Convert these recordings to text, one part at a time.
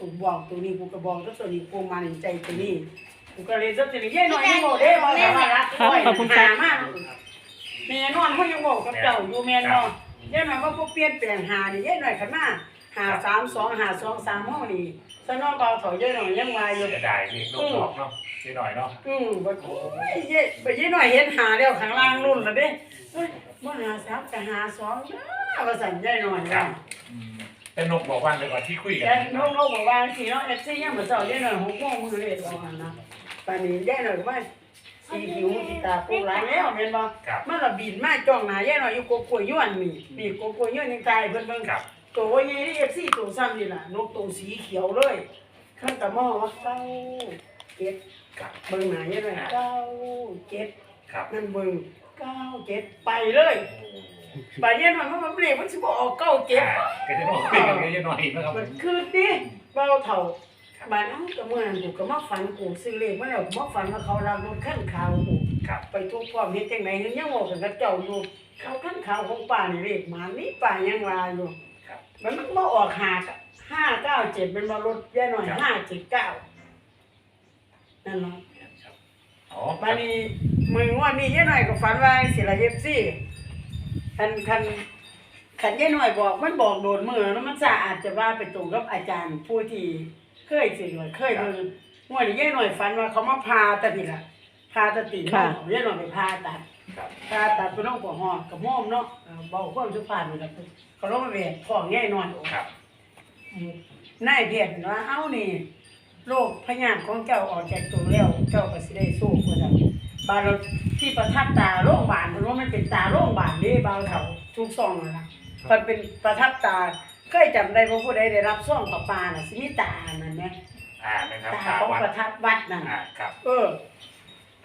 กูบอกตัวนี้กูก็บอกตัวนี้กูมาในใจตัวนี้กูก็เลยจะตัวนี้เย้หน่อยยังบอกเด้บอกให้มารักด้วยขอบคุณครับหามากแม่นอนเขายังบอกกับเจ้าอยู่แม่นอนเย้หน่อยว่าพวกเปลี่ยนแปลงหานี่เย้หน่อยขันมาหาสามสองหาสองสามห้องนี่สนองเบาถอยเย้หน่อยยังมาอยู่เสียดายนี่ลูกบอกเนาะนิดหน่อยเนาะอืมบ่โอ้ยเย้บ่เย้หน่อยเห็นหาแล้วข้างล่างรุ่นล้วเด้เฮ้ยบ่หาสามก็หาสองนะว่าสั่นเย้หน่อยครัว่าบอืม แต่นกบอกว่าเลยว่าที่คุยกัแต่นน้องๆบอกว่าสิเนาะเอฟซียังบ่เจ้าเย้หน่อยหกโมงมื้อเล็กว่าหั่นนะปานนี้เย้หน่อยก็ว่าสีหิวสิตาปูหลายแล้วแม่นบ่ครับมันละบินมาจ้องหน้าเย้หน่อยอยู่กกล้วยย้วนนี่นี่กกล้วยย้วนยังตายเพิ่นเบิ่งครับตัวใหญ่ที่ FC ตัวซ้ำนี่ล่ะนกตัวสีเขียวเลยข้างตะหม้อว่าเก้าเจ็ดครับเบิ่งหน้าเย้หน่อยเก้าเจ็ดครับนั่นเบิ่งเก้าเจ็ดไปเลย ไปเย้หน่อยมันบ่เบรกมันสิบ่ออกเก้าเจ็ดอ่าก็จะบอกคุยกันเยอะหน่อยนะครับมันคือดิเบาเท่าบ้านเอ้าก็เมื่อนั้นกูก็มาฝันกูซื้อเลขมาแล้วกูมาฝันว่าเขารับรถขั้นขาวกูครับไปทุกความเฮ็ดจังได๋ยังบอกกันกับเจ้าอยู่เขาขั้นขาวของป่านี่เลขหมานี่ป่ายังว่าอยู่ครับมันมันมาออกหากห้าเก้าเจ็ดเป็นมารถแย่หน่อยห้าเจ็ดเก้านั่นเนาะครับอ๋อบ้านนี้มึงว่านี่แย่หน่อยก็ฝันว่าสิละเอฟซี คันคันคันแย่หน่อยบอกมันบอกโดนมือแล้วมันสะอาจจะว่าไปตรงกับอาจารย์ผู้ที่เคยสิหน่อยเคยเบิ่งงวดนี้แย่หน่อยฝันว่าเขามาพาตัดนี่ล่ะพาตัดตีนค่ะแย่หน่อยไปพาตัดครับพาตัดไปน้องปวดหอดกับม่อมเนาะเออเบาความสุภาพนี่ล่ะเขาลงมาแหวกท้องแย่หน่อยครับ นายเพียรว่าเอ้านี่โรคพยาธิของเจ้าออกจากตัวแล้วเจ้าก็สิได้สู้ว่าซั่น บาดเราที่ประทับตาโรงพยาบาลเพราะว่ามันเป็นตาโรงพยาบาลเด้บางเขาทุกซองนั่นล่ะมันเป็นประทับตาเคยจำได้ว่าผู้ใดได้รับซองประปาน่ะสิมีตานั่นแหมอ่านะครับตาตาของวัดประทับวัดนั่นอ่าครับ เออ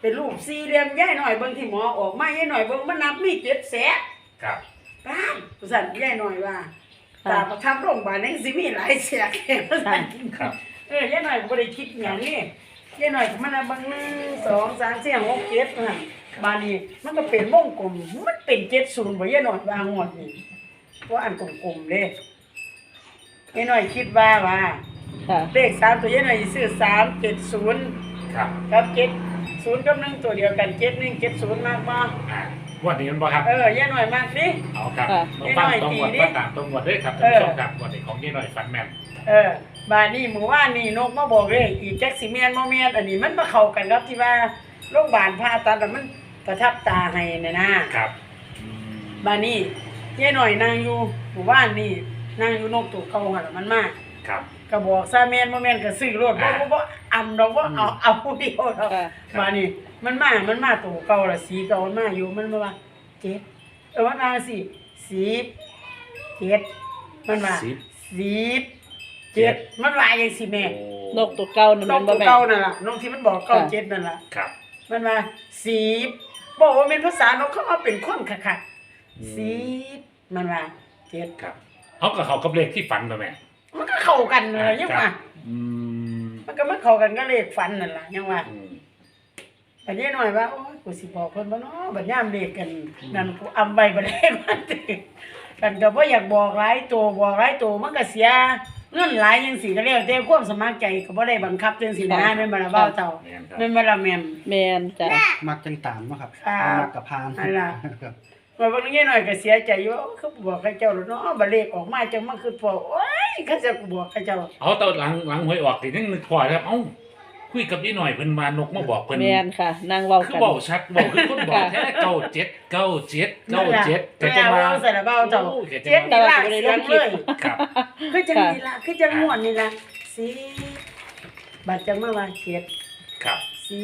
เป็นรูปสี่เหลี่ยมย่ายหน่อยเบิ่งที่หมอออกมาย่ายหน่อยเบิ่งมันนับมี7แสนครับป้านว่าซั่นย่ายหน่อยว่าตาประทับโรงพยาบาลนี่สิมีหลายเสียแค่ว่าซั่นครับเออย่าหน่อยบ่ได้คิดหยังนี่ ย่าหน่อยก็มันน่ะเบางหนึ่งสองสามสี่ห้าหกเจ็ดนั่นบาดนี้มันก็เป็นวงกลมมันเป็นเจ็ดศูนย์บ่ย่าหน่อยวางหมดนี่เพราะอันกลมๆเด้ย่าหน่อยคิดว่าว่าค่ะเลขสามตัวย่าหน่อยสิซื้อสามเจ็ดศูนย์ครับ กับเจ็ดศูนย์กับหนึ่งตัวเดียวกันเจ็ดหนึ่งเจ็ดศูนย์มากบ่อ่า วันนี้มันบ่ครับ เออย่าหน่อยมากสิ เอาครับค่ะ ต้องฟังตรงหมดนิดหน่อยตีดิว่าตามตรงหมดด้วยครับท่านผู้ชมครับวันนี้ของนี่หน่อยฟันแม่นเออบาดนี้มื้อวานนี่นกมาบอกเลยอีแจ็คสิแม่นบ่แม่นอันนี้มันมาเข้ากันกับที่ว่าโรงพยาบาลผ่าตัดแล้วมันประทับตาให้น่ะนะครับอืมบาดนี้ยายหน่อยนั่งอยู่มื้อวานนี่นั่งอยู่นกตัวเก่าหั่นล่ะมันมาครับ ก็บอกซะแม่นบ่แม่นก็ซื้อรถบ่อ่าบ่บ่อำดอกบ่เอาเอาผู้เดียวดอกค่ะบาดนี้มันมา มันมาตัวเก่าล่ะสีเก่ามันมาอยู่มันมาว่าเจ็ดเออมันมาสิสิบเจ็ดมันว่าสิบสิบเจ็ดมันว่าจังสิแม่นกตัวเก่านั่นนมักนตับ่วแม่น เก่านั่นล่ะนกที่มันบอกเก้าเจ็ดนั่นล่ะ ครับ มันมาสีบบอกว่าเป็นภาษานกเขาเอาเป็นคนคักๆสีบมันว่าเจ็ดครับเอากับเขากับเลขที่ฝันมาแม่ มันก็เข้ากันเลยยังว่าอืมมันก็มาเข้ากันก็เลขฟันนั่นล่ะยังว่าอืมอันนี้หน่อยว่าโอ้ยกูสิบอกเพิ่นบ่เนาะบัดยามเลขกันนั่นกูอำไว้บ่ได้มันติกันก็บ่อยากบอกหลายตัวบอกหลายตัวมันก็เสียเงินหลายจังซี่ก็แล้วแต่ความสมัครใจก็บ่ได้บังคับจังซี่นะแม่นบ่ล่ะเว้าเจ้าแม่นครับ แม่นบ่ล่ะแม่ม แม่นจ้ะมักจังตามเนาะครับครับมักกับพานนั่นล่ะ ครับ ว่าบางทีหน่อยก็เสียใจอยู่ว่าคือบอกให้เจ้าแล้วเนาะบัดเลขออกมาจังมันคือพอโอ้ยเขาจะกูบอกให้เจ้าเอาตอนหลังหลังหวยออกทีนึงนึกพอครับเอ้าคุยกับนี่หน่อยเพิ่นมานกมาบอกเพิ่นแม่นค่ะนางเว้าคือกันบอกชัดบอกคือคนบอกแท้เก้าเจ็ดเก้าเจ็ดเก้าเจ็ดแต่แต่จะจะมามาใส่ละเบ้าเจ้าโอ้ยแต่จะเจ็ดมานี่ล่ะเสียงเลยครับคือจังนี่ล่ะคือจังม่วนนี่ล่ะสีบัดจังมาว่าเจ็ดครับสี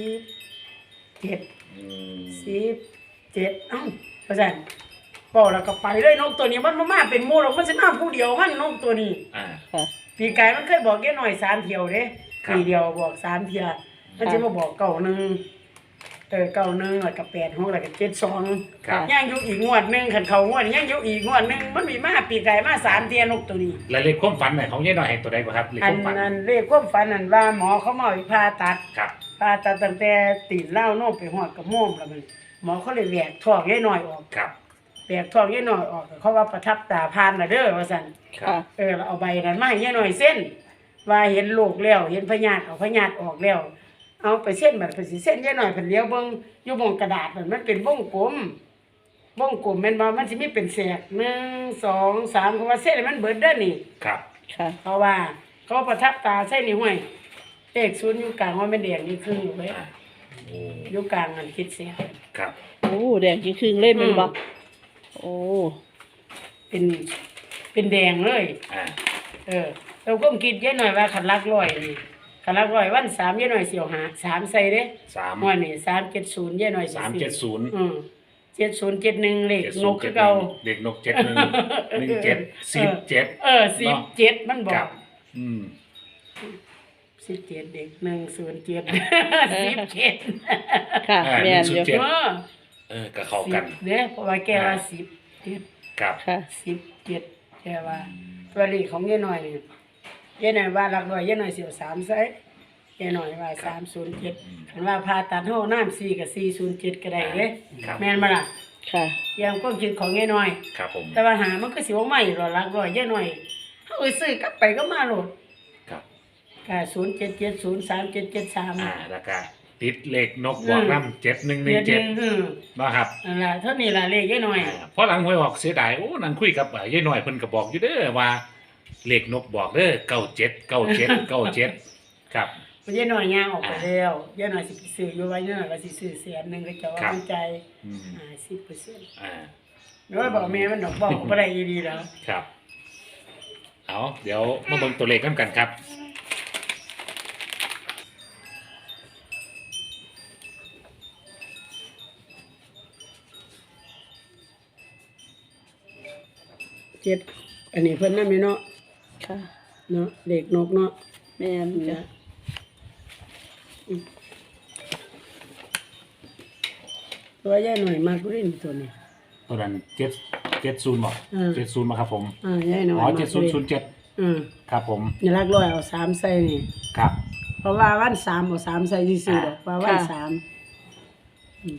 เจ็ดอืมสีเจ็ดเอ้า ว่าซั่นบอกแล้วก็ไปเลยนกตัวนี้มันบ่มาเป็นหมู่หรอกมันสิมาผู้เดียวมันนกตัวนี้ อ่า ค่ะ ปีกายมันเคยบอกแค่หน่อยสามเที่ยวเด้ครับ ปีเดียวบอกสามเที่ยมันจะมาบอกเก่าหนึ่งเออเก่าหนึ่งแล้วก็แปดหกแล้วก็เจ็ดสองครับ ย่างอยู่อีกงวดหนึ่งขันเขางวดย่างอยู่อีกงวดหนึ่งมันมีมาปีกายมาสามเที่ยนกตัวนี้ แล้วเลขความฝันไหนของยายหน่อยเห็นตัวใดบ่ครับเลขอัคนวามฝันนั้นเรียกความฝันนั่นว่าหมอเขามาเอาไปผ่าตัดครับ ผ่าตัดตั้งแต่ตีนเล่าโน่มไปหอดกับโม่มแล้วมัน หมอเขาเลยแหวกท้องยายหน่อยออกครับ แหวกท้องยายหน่อยออกเขาว่าประทับตาพานน่ะเด้อว่าซั่นครับค่ะเออเราเอาใบนั้นมาให้ยายหน่อยเส้น ว่าเห็นลูกแล้วเห็นพญาติเอาพญาติออกแล้ว เอาไปเส้นบัดไปสิเส้นยายหน่อยเพิ่นเลี้ยวเบิ่งอยู่บนกระดาษนั่นมันเป็นวงกลมวงกลมแม่นบ่มันสิมีเป็นแสกหนึ่งสองสามเพราะว่าเส้นมันเบิดเด้อนี่ ครับ ค่ะ เพราะว่าเขาประทับตาใส่นี่ห้วยเลขศูนย์อยู่กลางว่ามันแดงนี่ครึ่งอยู่ไว้โอ้อยู่กลางอันคิดเสียครับ โอ้แดงจริงครึ่งๆเล่นมันบ่อืมโอ้เป็นเป็นแดงเลย อ่า เออเราก็คิดเยอะหน่อยว่าขันลักร้อยนี่ขันลักร้อยวันสามเยอะหน่อยเสียวหาสามใส่เด้สามวันนี่สามเจ็ดศูนย์เยอะหน่อยสามเจ็ดศูนย์อืมเจ็ดศูนย์เจ็ดหนึ่งเลขเจ็ดนศูนกย์คืเจ็อดเก่าเด็กนกเจ็ดหนึ่งหนึ่งเจ็ดสิบเจ็ดเออสิบเจ็ดมันบอครักบอืม สิบเจ็ดเด็กหนึ่งศูนย์เจ็ดสิบเจ็ดค่ะอ่าแม่นหนึ่งศูอนยู่ย์เจ็ดเออเออก็เข้ากันสิบเนี่ยเพราะว่าแกว่าสิบเจ็ดครับ ค่ะ สิบเจ็ดแกว่าตัวเลขของเยอะหน่อยนี่เยอะหน่อยว่าหลักร้อยเยอะหน่อยเสียวสามไซส์เยอะหน่อยว่าสามศูนย์เจ็ดคันว่าพาตัดห้องน้ำสี่กับสี่ศูนย์เจ็ดก็ได้เด้ครับ แม่นมาล่ะค่ะยังก็คิดของเยอะหน่อย ครับผมแต่ว่าหามันก็สิว่าไม่หรอกหลักร้อยเยอะหน่อยเขาไปซื้อกลับไปก็มาโหลดครับ ก็ศูนย์เจ็ดเจ็ดศูนย์สามเจ็ดเจ็ดสามอ่าแล้วก็ติดเลขนกบอกน้ำเจ็ดหนึ่งหนึ่เจ็งดหเจ็ดนึ่งอืมนะครับนั่นล่ะเท่านี้ล่ะเลขเยอะหน่อยอ่าเพราะหลังหวยออกเสียดายโอ้นังคุยกับเอ่อยายหน่อยเพิ่นก็บอกอยู่เด้อว่าเลขนกบอกเด้อเก้าเจ็ดเก้าเจ็ดเก้าเจ็ดครับมันเยอะหน่อยย่างออกไปแล้วเยอะหน่อยสิไปซื้ออยู่ไว้เยอะหน่อยก็สิซื้อแสนหนึ่งก็จะว่าครับมันใจอืมห้าสิบเปอร์เซ็นต์อ่าน้อยบอกแม่มันดอกบอกบ่ได้ดีแล้วครับ เอาเดี๋ยวมาเบิ่งตัวเลขกันกันครับ เจ็ดอันนี้เพิ่นนำอยู่เนาะค่ะเนาะเด็กนกเนาะแม่นจ้ะจ้ะตัวใหญ่หน่อยมากริ้นตัวนี้ ตัวนั้นเจ็ดเจ็ดศูนย์บอกอืมเจ็ดศูนย์มาครับผมอ่าใหญ่หน่อยอ๋อมากเจ็ดศูนย์ศูนย์เจ็ดอืมครับผมนี่ลักร้อยเอาสามใส่นี่ ครับ เพราะว่าวันสามเอาสามใส่ซื่อๆดอกว่าวันสามอืม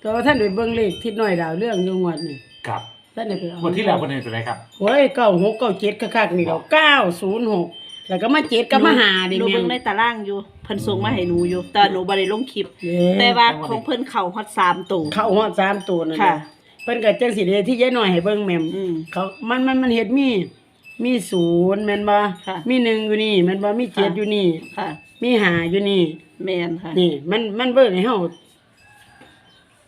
แต่ว่าท่านไปเบิ่งเลขทิศน้อยดาวเรื่องอยู่งวดนี่ครับ ท่านได้ไปเอาวันที่แล้ววันนี้ตัวไหนครับโอ้ยเก้าหกเก้าเจ็ดคักๆนี่เราเก้าศูนย์หกแล้วก็มาเจ็ดก็มาหาดิหนูแม่เบิ่งในตารางอยู่เพิ่นส่งมาให้หนูอยู่ แต่หนูบ่ได้ลงคลิปเย้แต่ว่าของเพิ่นเข้าฮอด3ตัว เข้าฮอดสามตัวนั่นค่ะน่ะเพิ่นก็จังสิเด้ที่ยายน้อยให้เบิ่งแม่มอืม เขามันมันมันเฮ็ดมี มีศูนย์แม่นบ่ค่ะมีหนึ่งอยู่นี่แม่นบ่มีเจ็ดค่ะ อยู่นี่ ค่ะ มีห้าอยู่นี่ แม่นค่ะ นี่มันมันเบิ่งให้เฮา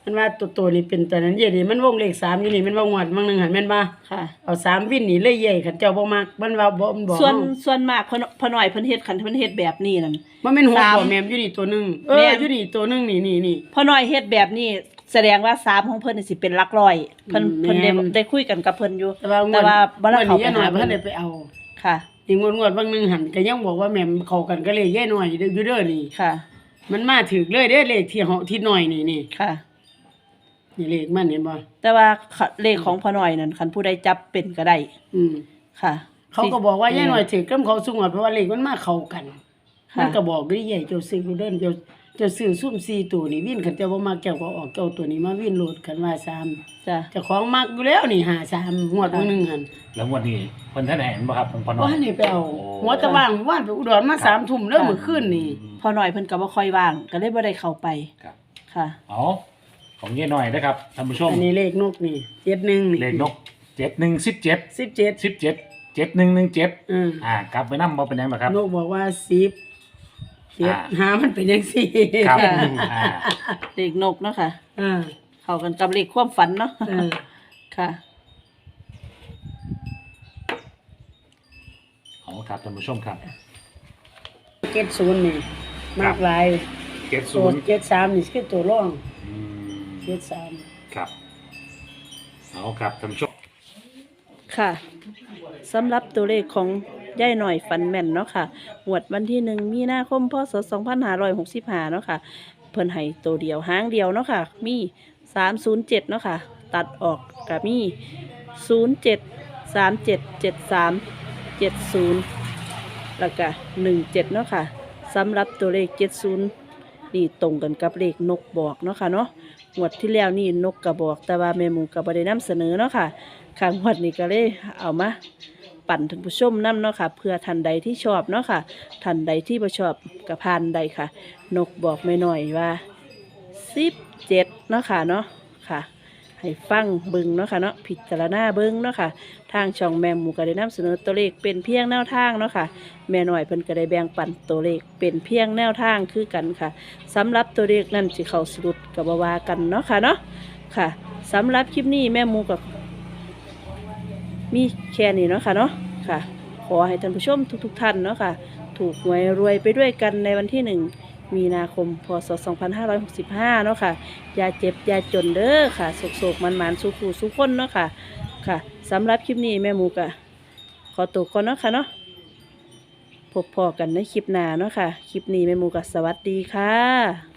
มันว่าตัวตัวนี้เป็นตัวนั้นเย่ดิมันวงเลขสามอยู่นี่มันว่างวดบางหนึงหั่นแม่นบ่ค่ะ เอาสามวินนี่เลยใหญ่คันเจ้าบ่มักมันว่าบ่มันบอกส่วนเฮาส่วนมากเพิ่นเพิ่นน้อยเพิ่นเฮ็ดคันเพิ่นเฮ็ดแบบนี้นั่น มันเป็นหัวสามบ่แม่มอยู่นี่ตัวหนึงเอแม่อน อยู่นี่ตัวหนึงนี่นี่นี่พ่อน้อยเฮ็ดแบบนี้ แสดงว่าสามของเพิ่นนี่สิเป็นหลักร้อย เพิ่นอืมเพิ่นได้แม่น ได้คุยกันกับเพิ่นอยู่ แต่ว่างวแต่ดว่าบ่ได้งวดเข้านี้ไปยายน้อหายบ่เพิ่ทันนได้ไปเอาค่ะ อีกงวดงวดบางหนึงหันก็ยังบอกว่าแม่มเข้ากันก็เลยยายน้อยอยู่เด้อนี่ ค่ะ มันมาถึกเลยเด้อเลขที่เหาะที่น้อยนี่นี่ค่ะ นี่เลขมันเห็นบ่แต่ว่าเลขของพ่อน้อยนั่นคันผู้ใดจับเป็นก็ได้อืมค่ะ เขาก็บอกว่ายายน้อยถึกกับเขาสูงวดเพราะว่าเลขมันมาเข้ากันค่ะมันก็บอกด้วยใหญ่เจ้าซื้อเด้อเจ้าเจ้าซื้อซุ่ม4ตัวนี่วินคันเจ้าบ่มาแก้วก็ออกเจ้าตัวนี้มาวินโลดคันว่า3จ้ะเจ้าของมักอยู่แล้วนี่หา3งวดบางหนึงหั่นแล้วงวันนี้เพิ่นท่านไหนเห็นบ่ครับของพอน้อว่ายนี่ไปเอาหัวตะว่างว่านไปอุดรมา3ทุ่มเด้อมื้อคืนนี่พ่อน้อยเพิ่นก็บ่ค่อยว่างก็เลยบ่ได้เข้าไปครับค่ะ เอา ของเย่หน่อยนะครับท่านผู้ชมอันนี้เลขนกนี่71นี่เลขนกเจ็ดหนึ่งสิบเจ็ด17สิบเจ็ดเจ็ดหนึ่งหนึ่งเจ็ดอืมอ่ากลับไปนั่งมาเป็นยังไงครับ นกบอกว่า10เจ็ดอ่า หามันเป็นจังซี่ครับค่ะ อ่าเลขนกเนาะค่ะ อ่าเข้ากันกับเลขความฝันเนาะเออค่ะ เอาครับท่านผู้ชมครับเจ็ดศูนย์นี่ครัมาบกหลายเจ็ดศูตัวนย์เจ็ดสามนี่คือตัวร่องอืม เจ็ดสามครับเอาครับท่านผู้ชมค่ะสำหรับตัวเลขของย่ายหน่อยฟันแม่นเนาะค่ะหวดวันที่หนึ่งมีนาคมพศ2565เนาะค่ะ เพิ่นให้ตัวเดียวหางเดียวเนาะค่ะ มี307เนาะค่ะ ตัดออกกับมี07 37 73 70แล้วก็17เนาะค่ะสำหรับตัวเลข70นี่ ตรงกันกับเลขนกบอกเนาะค่ะเนาะหวดที่แล้วนี่นกกระบอก แต่ว่าแม่หมูกระบบได้นำเสนอเนาะค่ะข้างวัดนี้ก็เลยเอามาปันท่านผู้ชมนํเนาะค่ะเพื่อท่านใดที่ชอบเนาะค่ะท่านใดที่บ่ชอบกระพานใดค่ะ นกบอกไม่น้อยว่าสิบเจ็ดเนาะค่ะเนาะค่ะ ให้ฟังเบึงเนาะค่ะเนาะพิจารณาเบึงเนาะค่ะ ทางช่องแม่หมูก็ได้นำเสนอตัวเลขเป็นเพียงแนวทางเนาะค่ะ แม่หน้อยเพิ่นก็ได้แบ่งปันตัวเลขเป็นเพียงแนวทางคือกันค่ะสำหรับตัวเลขนั่นสิเข้าสรุปกับบว่ากันเนาะค่ะเนาะค่ะสำหรับคลิปนี้แม่หมูกับมีแค่นี้เนาะค่ะเนาะค่ะ ขอให้ท่านผู้ชมทุกๆท่านเนาะค่ะ ถูกหวยรวยไปด้วยกันในวันที่หนึ่ง มีนาคม พศ 2565 เนาะค่ะอย่าเจ็บอย่าจนเด้อค่ะโศกๆมันๆสุขูสุขคนเนาะค่ะค่ะสำหรับคลิปนี้แม่หมูกะขอตัวก่อนเนาะค่ะเนาะพบพอกันในคลิปหน้าเนาะค่ะ คลิปนี้แม่หมูกะสวัสดีค่ะ